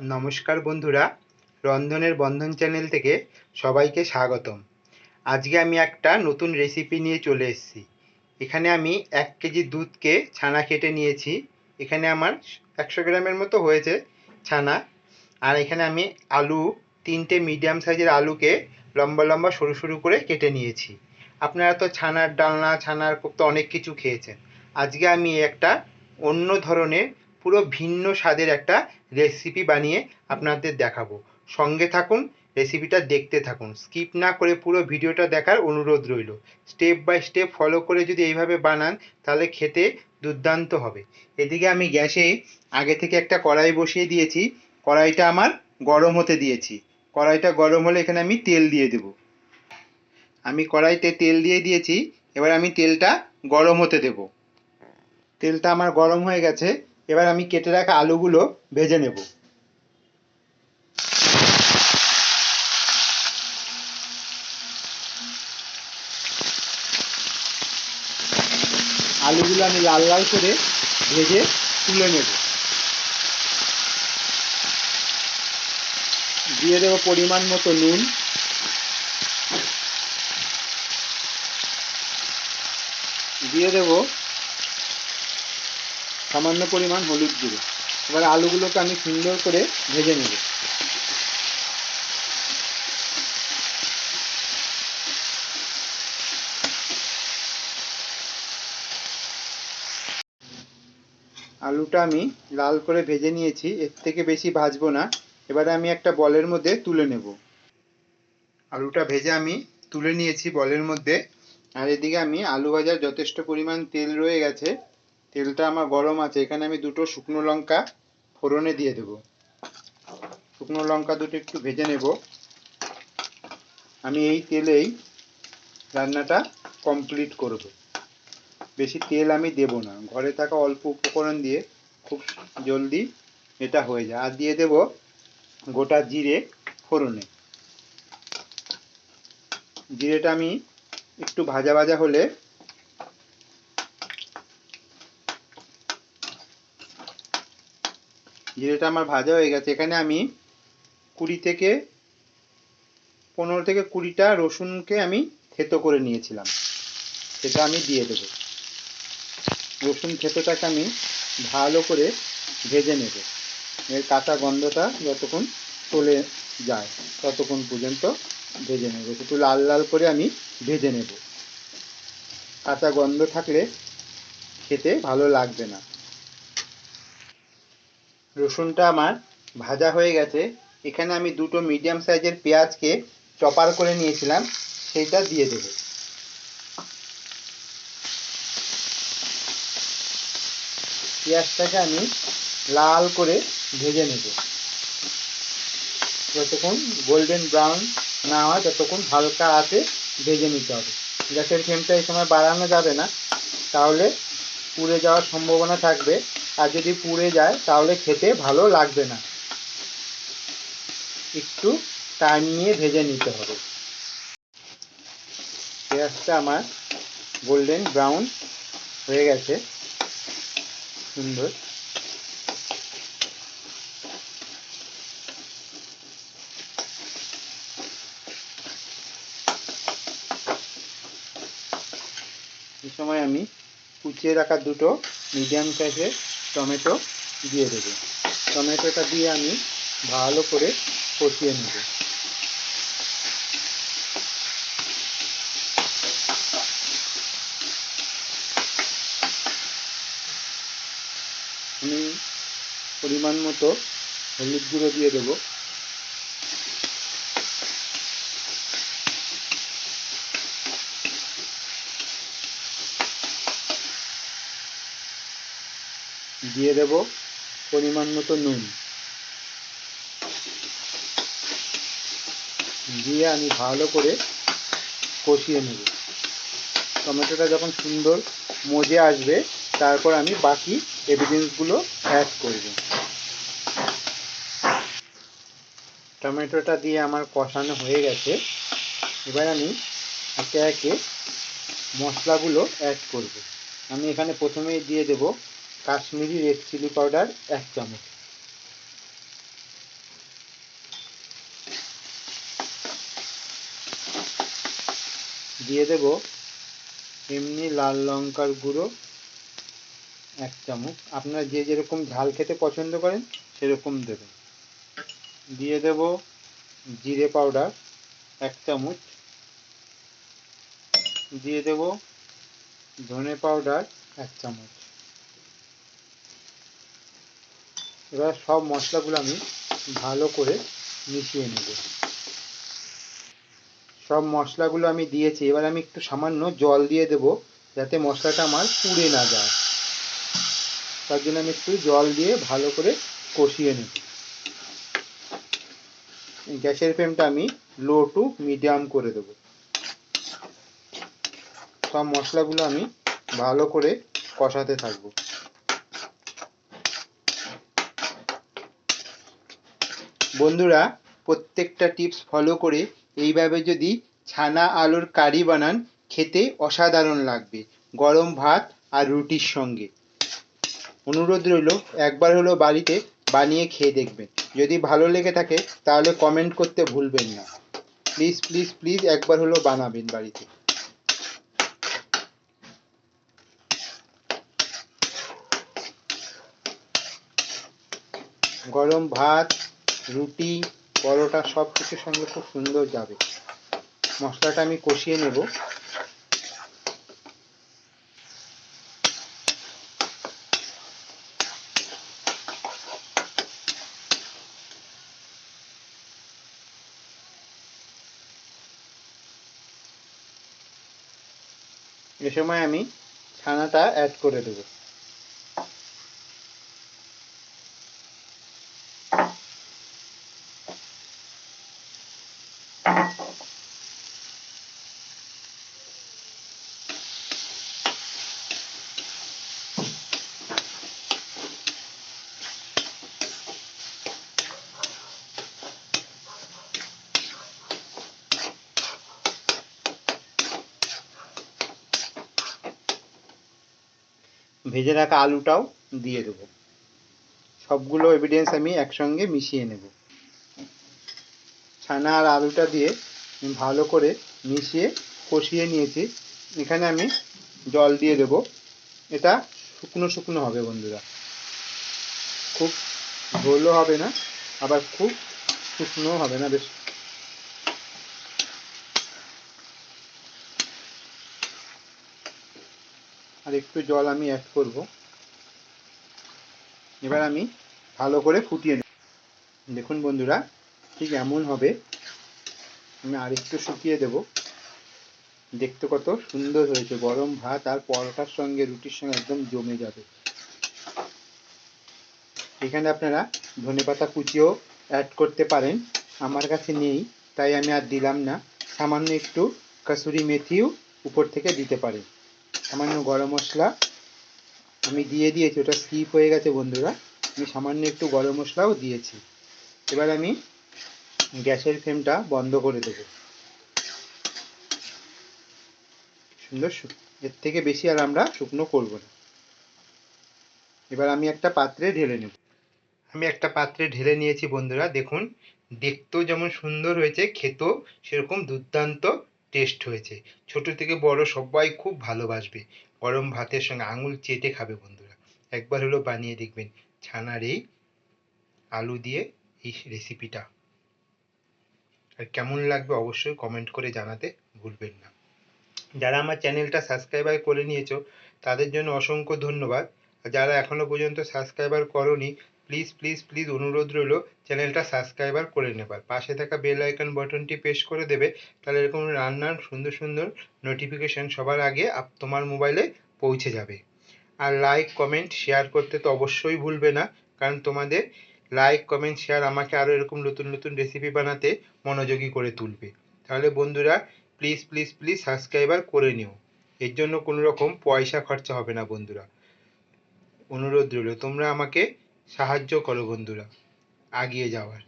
নমস্কার বন্ধুরা, রন্ধনের বন্ধন চ্যানেল থেকে সবাইকে স্বাগতম। আজকে আমি একটা নতুন রেসিপি নিয়ে চলে এসেছি। এখানে আমি এক কেজি দুধকে ছানা কেটে নিয়েছি। এখানে আমার একশো গ্রামের মতো হয়েছে ছানা। আর এখানে আমি আলু, তিনটে মিডিয়াম সাইজের আলুকে লম্বা লম্বা সরু সরু করে কেটে নিয়েছি। আপনারা তো ছানার ডালনা, ছানার কোপ্তা অনেক কিছু খেয়েছেন। আজকে আমি একটা অন্য ধরনের, পুরো ভিন্ন স্বাদের একটা রেসিপি বানিয়ে আপনাদের দেখাবো। সঙ্গে থাকুন রেসিপিটা দেখতে থাকুন। স্কিপ না করে পুরো ভিডিওটা দেখার অনুরোধ রইল। স্টেপ বাই স্টেপ ফলো করে যদি এইভাবে বানান, তাহলে খেতে দুর্দান্ত হবে। এদিকে আমি গ্যাসে আগে থেকে একটা কড়াই বসিয়ে দিয়েছি। কড়াইটা আমার গরম হতে দিয়েছি। কড়াইটা গরম হলে এখানে আমি তেল দিয়ে দেব। আমি কড়াইতে তেল দিয়ে দিয়েছি। এবার আমি তেলটা গরম হতে দেব। তেলটা আমার গরম হয়ে গেছে। এবার আমি কেটে রাখা আলুগুলো ভেজে নেব। আলুগুলো আমি লাল লাল করে ভেজে তুলে নেব। দিয়ে দেবো পরিমাণ মতো নুন। দিয়ে দেবো সামান্য পরিমাণ হলুদ গুঁড়ো। এবার আলুগুলোকে আমি সুন্দর করে ভেজে নেব। আলুটা আমি লাল করে ভেজে নিয়েছি, এর থেকে বেশি ভাজবো না। এবারে আমি একটা বলের মধ্যে তুলে নেব। আলুটা ভেজে আমি তুলে নিয়েছি বলের মধ্যে। আর এদিকে আমি আলু ভাজার যথেষ্ট পরিমাণ তেল রয়ে গেছে। তেলটা আমার গরম আছে, এখানে আমি দুটো শুকনো লঙ্কা ফোড়নে দিয়ে দেব। শুকনো লঙ্কা দুটো একটু ভেজে নেব। আমি এই তেলেই রান্নাটা কমপ্লিট করব। বেশি তেল আমি দেব না, ঘরে থাকা অল্প উপকরণ দিয়ে খুব জলদি এটা হয়ে যায়। আর দিয়ে দেব গোটা জিরে ফোড়নে। জিরেটা আমি একটু ভাজা ভাজা হলে জিরেটা আমার ভাজা হয়ে গেছে। এখানে আমি কুড়ি থেকে পনেরো থেকে কুড়িটা রসুনকে আমি থেতো করে নিয়েছিলাম। সেটা আমি দিয়ে দেবো। রসুন থেতোটাকে আমি ভালো করে ভেজে নেব। এর কাঁচা গন্ধটা যতক্ষণ চলে যায়, ততক্ষণ পর্যন্ত ভেজে নেব। একটু লাল লাল করে আমি ভেজে নেব। কাঁচা গন্ধ থাকলে খেতে ভালো লাগবে না। রসুনটা আমার ভাজা হয়ে গেছে। এখানে আমি দুটো মিডিয়াম সাইজের পেঁয়াজকে চপার করে নিয়েছিলাম, সেইটা দিয়ে দেব। পেঁয়াজটাকে আমি লাল করে ভেজে নেব। যতক্ষণ গোল্ডেন ব্রাউন না হয়, ততক্ষণ হালকা আছে ভেজে নিতে হবে। গ্যাসের ফ্লেমটা এই সময় বাড়ানো যাবে না, তাহলে পুড়ে যাওয়ার সম্ভাবনা থাকবে। আর যদি পুড়ে যায়, তাহলে খেতে ভালো লাগবে না। একটু টাইম নিয়ে ভেজে নিতে হবে। পেঁয়াজটা আমার গোল্ডেন ব্রাউন হয়ে গেছে। সুন্দর। এই সময় আমি কুচিয়ে রাখা দুটো মিডিয়াম সাইজের টমেটো দিয়ে দেবো। টমেটোটা দিয়ে আমি ভালো করে কষিয়ে নেব। আমি পরিমাণ মতো হলুদ গুঁড়ো দিয়ে দেবো। দিয়ে দেব পরিমাণ মতো নুন। দিয়ে আমি ভালো করে কষিয়ে নেব। টমেটোটা যখন সুন্দর মজে আসবে, তারপর আমি বাকি এভিডেন্সগুলো অ্যাড করব। টমেটোটা দিয়ে আমার কষানো হয়ে গেছে। এবার আমি একে একে মশলাগুলো অ্যাড করব। আমি এখানে প্রথমেই দিয়ে দেব কাশ্মীরি রেড চিলি পাউডার এক চামচ। দিয়ে দেব এমনি লাল লঙ্কার গুঁড়ো এক চামচ। আপনারা যে যেরকম ঝাল খেতে পছন্দ করেন সেরকম দেবেন। দিয়ে দেব জিরে পাউডার এক চামচ। দিয়ে দেব ধনে পাউডার এক চামচ। এবার সব মশলাগুলো আমি ভালো করে মিশিয়ে নেব। সব মশলাগুলো আমি দিয়েছি, এবার আমি একটু সামান্য জল দিয়ে দেব যাতে মশলাটা আমার পুড়ে না যায়। তার জন্য আমি একটু জল দিয়ে ভালো করে কষিয়ে নেব। গ্যাসের ফ্লেমটা আমি লো টু মিডিয়াম করে দেব। সব মশলাগুলো আমি ভালো করে কষাতে থাকব। বন্ধুরা, প্রত্যেকটা টিপস ফলো করে এইভাবে যদি ছানা আলুর কারি বানান, খেতে অসাধারণ লাগবে। গরম ভাত আর রুটির সঙ্গে। অনুরোধ রইল, একবার হলো বাড়িতে বানিয়ে খেয়ে দেখবেন। যদি ভালো লেগে থাকে, তাহলে কমেন্ট করতে ভুলবেন না। প্লিজ প্লিজ প্লিজ একবার হলো বানাবেন বাড়িতে। গরম ভাত রুটি, পরোটা সব কিছুর সঙ্গে খুব সুন্দর যাবে। মশলাটা আমি কষিয়ে নেব। এ সময় আমি ছানাটা অ্যাড করে দেবো। ভেজে রাখা আলুটাও দিয়ে দেবো। সবগুলো এভিডেন্স আমি একসঙ্গে মিশিয়ে নেব। ছানা আর আলুটা দিয়ে ভালো করে মিশিয়ে কষিয়ে নিয়েছি। এখানে আমি জল দিয়ে দেব। এটা শুকনো শুকনো হবে বন্ধুরা। খুব ঝোলও হবে না, আবার খুব শুকনোও হবে না, বেশ আর একটু জল আমি অ্যাড করব। এবার আমি ভালো করে ফুটিয়ে দেখুন বন্ধুরা, ঠিক এমন হবে। আমি আরেকটু শুকিয়ে দেব। দেখতে কত সুন্দর হয়েছে, গরম ভাত আর পরোটার সঙ্গে রুটির সঙ্গে একদম জমে যাবে। এখানে আপনারা ধনেপাতা কুচিও অ্যাড করতে পারেন। আমার কাছে নেই, তাই আমি আর দিলাম না। সামান্য একটু কাসুরি মেথিও উপর থেকে দিতে পারেন। সামান্য গরম মশলা আমি দিয়ে দিয়েছি, ওটা স্কিপ হয়ে গেছে বন্ধুরা। আমি সামান্য একটু গরম মশলাও দিয়েছি। এবার আমি গ্যাসের ফ্লেমটা বন্ধ করে দেবো। সুন্দর এর থেকে বেশি আর আমরা শুকনো করব না। এবার আমি একটা পাত্রে ঢেলে নেব। আমি একটা পাত্রে ঢেলে নিয়েছি বন্ধুরা, দেখুন। দেখতেও যেমন সুন্দর হয়েছে, খেতেও সেরকম দুর্দান্ত টেস্ট হয়েছে। ছোট থেকে বড় সবাই খুব ভালোবাসবে। গরম ভাতের সঙ্গে আঙুল চেটে খাবে বন্ধুরা। একবার হলো বানিয়ে দেখবেন। ছানার এই আলু দিয়ে এই রেসিপিটা আর কেমন লাগবে অবশ্যই কমেন্ট করে জানাতে ভুলবেন না। যারা আমার চ্যানেলটা সাবস্ক্রাইবার করে নিয়েছো, তাদের জন্য অসংখ্য ধন্যবাদ। আর যারা এখনও পর্যন্ত সাবস্ক্রাইবার করনি প্লিজ প্লিজ প্লিজ অনুরোধ রইল চ্যানেলটা সাবস্ক্রাইবার করে নেবার। পাশে থাকা বেল আইকন বাটনটি প্রেস করে দেবে, তাহলে এরকম রান্নার সুন্দর সুন্দর নোটিফিকেশান সবার আগে তোমার মোবাইলে পৌঁছে যাবে। আর লাইক কমেন্ট শেয়ার করতে তো অবশ্যই ভুলবে না, কারণ তোমাদের লাইক কমেন্ট শেয়ার আমাকে আরও এরকম নতুন নতুন রেসিপি বানাতে মনোযোগী করে তুলবে। তাহলে বন্ধুরা প্লিজ প্লিজ প্লিজ সাবস্ক্রাইবার করে নিও। এর জন্য কোনো রকম পয়সা খরচা হবে না বন্ধুরা। অনুরোধ রইল, তোমরা আমাকে সাহায্য করো বন্ধুরা এগিয়ে যাওয়ার।